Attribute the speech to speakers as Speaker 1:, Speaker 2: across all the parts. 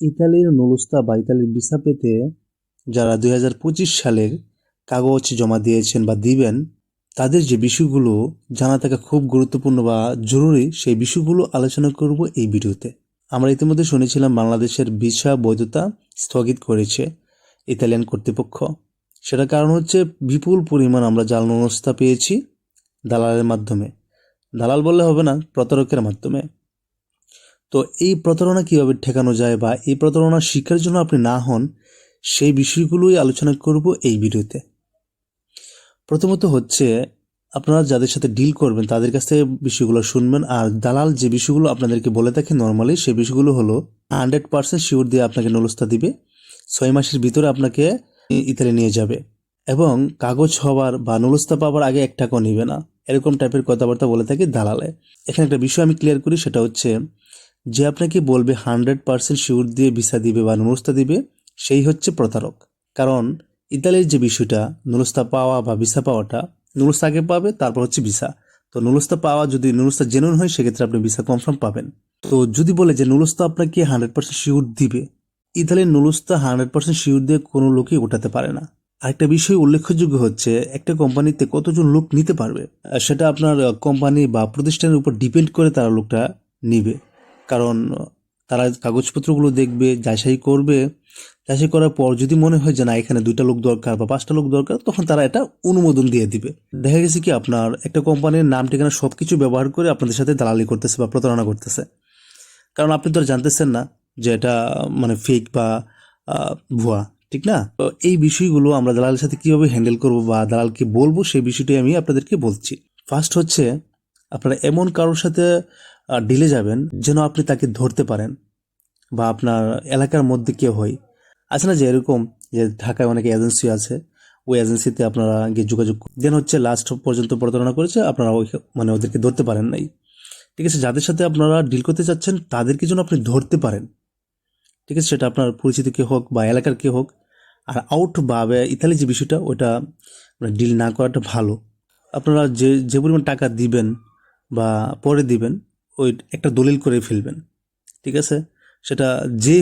Speaker 1: ইতালির নুলুস্তা বা ইতালির ভিসা পেতে যারা দুই হাজার পঁচিশ সালের কাগজ জমা দিয়েছেন বা দিবেন, তাদের যে বিষয়গুলো জানা থাকা খুব গুরুত্বপূর্ণ বা জরুরি, সেই বিষয়গুলো আলোচনা করব এই ভিডিওতে। আমরা ইতিমধ্যে শুনেছিলাম বাংলাদেশের ভিসা বৈধতা স্থগিত করেছে ইতালিয়ান কর্তৃপক্ষ। সেটার কারণ হচ্ছে বিপুল পরিমাণ আমরা জাল নুলস্তা পেয়েছি দালালের মাধ্যমে। দালাল বললে হবে না, প্রতারকের মাধ্যমে। তো এই প্রতারণা কীভাবে ঠেকানো যায় বা এই প্রতারণার শিকার জন্য আপনি না হন, সেই বিষয়গুলোই আলোচনা করব এই ভিডিওতে। প্রথমত হচ্ছে, আপনারা যাদের সাথে ডিল করবেন, তাদের কাছ থেকে বিষয়গুলো শুনবেন। আর দালাল যে বিষয়গুলো আপনাদেরকে বলে থাকে নর্মালি সেই বিষয়গুলো হলো হান্ড্রেড পার্সেন্ট শিওর দিয়ে আপনাকে নলস্তা দিবে। ছয় মাসের ভিতরে আপনাকে ইতালি নিয়ে যাবে। এবং কাগজ হওয়ার বা নলস্তা পাওয়ার আগে এক টাকাও নিবে না। এরকম টাইপের কথাবার্তা বলে থাকে দালালে। এখানে একটা বিষয় আমি ক্লিয়ার করি, সেটা হচ্ছে যে আপনাকে বলবে হান্ড্রেড পার্সেন্ট শিওর দিয়ে ভিসা দিবে বা নুরস্তা দিবে, সেই হচ্ছে প্রতারক। কারণ ইতালির যে বিষয়টা নুরস্তা পাওয়া বা ভিসা পাওয়াটা নুরস্তা আগে পাবে, তারপর হচ্ছে ভিসা। তো নুরস্তা পাওয়া যদি নুরস্তা জেনুন হয়, সেক্ষেত্রে আপনি ভিসা কনফার্ম পাবেন। তো যদি বলে যে নুরস্তা আপনাকে হান্ড্রেড পার্সেন্ট শিওর দিবে, ইতালির নুরস্তা হান্ড্রেড পার্সেন্ট শিওর দিয়ে কোনো লোকই ওঠাতে পারে না। আরেকটা বিষয় উল্লেখযোগ্য হচ্ছে, একটা কোম্পানিতে কতজন লোক নিতে পারবে, সেটা আপনার কোম্পানি বা প্রতিষ্ঠানের উপর ডিপেন্ড করে তারা লোকটা নিবে। কারণ তারা কাগজপত্রগুলো দেখবে, যাচাই করবে। যাচাই করার পর যদি মনে হয় যে না, এখানে দুইটা লোক দরকার বা পাঁচটা লোক দরকার, তখন তারা এটা অনুমোদন দিয়ে দিবে। দেখা গেছে কি, আপনার একটা কোম্পানির নাম, ঠিকানা সব কিছু ব্যবহার করে আপনাদের সাথে দালালি করতেছে বা প্রতারণা করতেছে। কারণ আপনি তো জানতেছেন না যে এটা মানে ফেক বা ভুয়া, ঠিক না? এই বিষয়গুলো আমরা দালালের সাথে কীভাবে হ্যান্ডেল করব বা দালালকে বলব, সেই বিষয়টাই আমি আপনাদেরকে বলছি। ফার্স্ট হচ্ছে, আপনারা এমন কারোর সাথে ডিলে যাবেন, যেন আপনি তাকে ধরতে পারেন বা আপনার এলাকার মধ্যে কেউ হয়। আছে না যে এরকম যে ঢাকায় অনেক এজেন্সি আছে, ওই এজেন্সিতে আপনারা গিয়ে যোগাযোগ দেন হচ্ছে লাস্ট পর্যন্ত প্রতারণা করেছে, আপনারা ওই মানে ওদেরকে ধরতে পারেন নাই। ঠিক আছে, যাদের সাথে আপনারা ডিল করতে চাচ্ছেন, তাদেরকে যেন আপনি ধরতে পারেন। ঠিক আছে, সেটা আপনার পরিচিত কে হোক বা এলাকার কে হোক, আর আউট বা ইতালি যে বিষয়টা, ওটা ডিল না করাটা ভালো। আপনারা যে যে পরিমাণ টাকা দিবেন বা পরে দিবেন ওই একটা দলিল করে ফেলবেন, ঠিক আছে? সেটা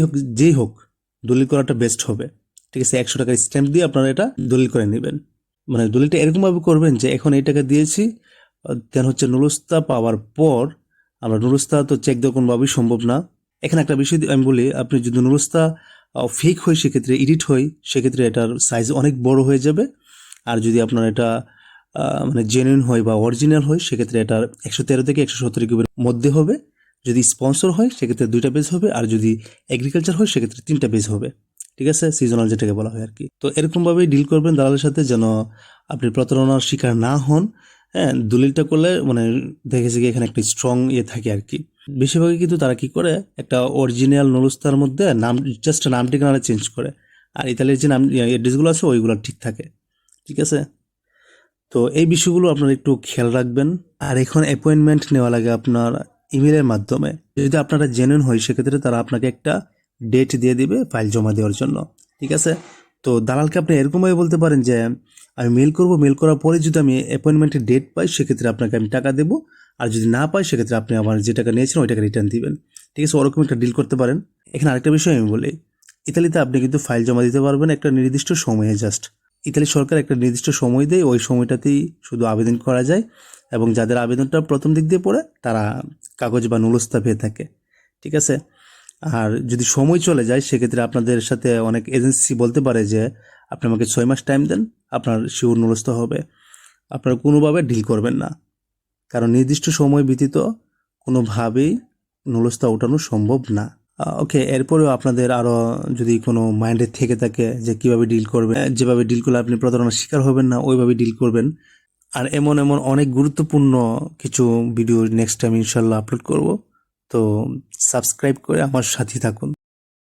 Speaker 1: হোক যেই হোক, দলিল করাটা বেস্ট হবে, ঠিক আছে? একশো টাকার স্ট্যাম্প দিয়ে আপনারা এটা দলিল করে নেবেন। মানে দলিলটা এরকমভাবে করবেন যে, এখন এই টাকা দিয়েছি, দেন হচ্ছে নুরস্তা পাওয়ার পর আমরা নুরস্তা তো চেক দেওয়া কোনোভাবেই সম্ভব না। এখানে একটা বিষয় আমি বলি, আপনি যদি নুরস্তা ফেক হয় সেক্ষেত্রে এডিট হয়, সেক্ষেত্রে এটার সাইজ অনেক বড় হয়ে যাবে। আর যদি আপনার এটা মানে জেনুইন হয় বা অরিজিনাল হয়, সেক্ষেত্রে এটার একশো তেরো থেকে একশো সত্তর কিউবের মধ্যে হবে। যদি স্পন্সর হয়, সেক্ষেত্রে দুইটা পেজ হবে, আর যদি এগ্রিকালচার হয়, সেক্ষেত্রে তিনটা পেজ হবে। ঠিক আছে? সিজনাল যেটাকে বলা হয় আর কি। তো এরকমভাবেই ডিল করবেন দালালের সাথে যেন আপনি প্রতারণার শিকার না হন। হ্যাঁ দলিলটা করলে মানে দেখেছি কি এখানে একটা স্ট্রং ইয়ে থাকে আর কি। বেশিরভাগই কিন্তু তারা কি করে? একটা অরিজিনাল নলস্তার মধ্যে নাম জাস্ট নাম ঠিকানা চেঞ্জ করে। আর ইতালির যে নাম অ্যাড্রেসগুলো আছে, ওইগুলো ঠিক থাকে। ঠিক আছে? তো এই বিষয়গুলো আপনারা একটু খেয়াল রাখবেন। আর এখন অ্যাপয়েন্টমেন্ট নেওয়া লাগে আপনার ইমেলের মাধ্যমে। যদি আপনারা জেনুইন হয়, সেক্ষেত্রে তারা আপনাকে একটা ডেট দিয়ে দিবে ফাইল জমা দেওয়ার জন্য। ঠিক আছে? তো দালালকে আপনি এরকমভাবে বলতে পারেন যে, আমি মেল করব মেল করার পরে যদি আমি অ্যাপয়েন্টমেন্টের ডেট পাই, সেক্ষেত্রে আপনাকে আমি টাকা দেবো। আর যদি না পাই, সেক্ষেত্রে আপনি আমার যে টাকা নিয়েছেন ওই টাকা রিটার্ন দিবেন। ঠিক আছে? ওরকম একটা ডিল করতে পারেন। এখানে আরেকটা বিষয় আমি বলি। ইতালিতে আপনি কিন্তু ফাইল জমা দিতে পারবেন একটা নির্দিষ্ট সময়ে জাস্ট ইতালি সরকার একটা নির্দিষ্ট সময় দেয়, ওই সময়টাতেই শুধু আবেদন করা যায় এবং যাদের আবেদনটা প্রথম দিক দিয়ে পড়ে, তারা কাগজ বা নুলস্তা পেয়ে থাকে, ঠিক আছে? আর যদি সময় চলে যায়, সেক্ষেত্রে আপনাদের সাথে অনেক এজেন্সি বলতে পারে যে, আপনি আমাকে ছয় মাস টাইম দেন, আপনার শিওর নুলস্তা হবে। আপনারা কোনোভাবে ডিল করবেন না, কারণ নির্দিষ্ট সময় ব্যতীত কোনোভাবেই নুলস্তা ওঠানো সম্ভব না। ওকে এরপরেও আপনাদের আরও যদি কোনো মাইন্ডে থেকে থাকে যে কীভাবে ডিল করবেন যেভাবে ডিল করলে আপনি প্রতারণার শিকার হবেন না, ওইভাবে ডিল করবেন। আর এমন এমন অনেক গুরুত্বপূর্ণ কিছু ভিডিও নেক্সট টাইম ইনশাল্লাহ আপলোড করব। তো সাবস্ক্রাইব করে আমার সাথে থাকুন।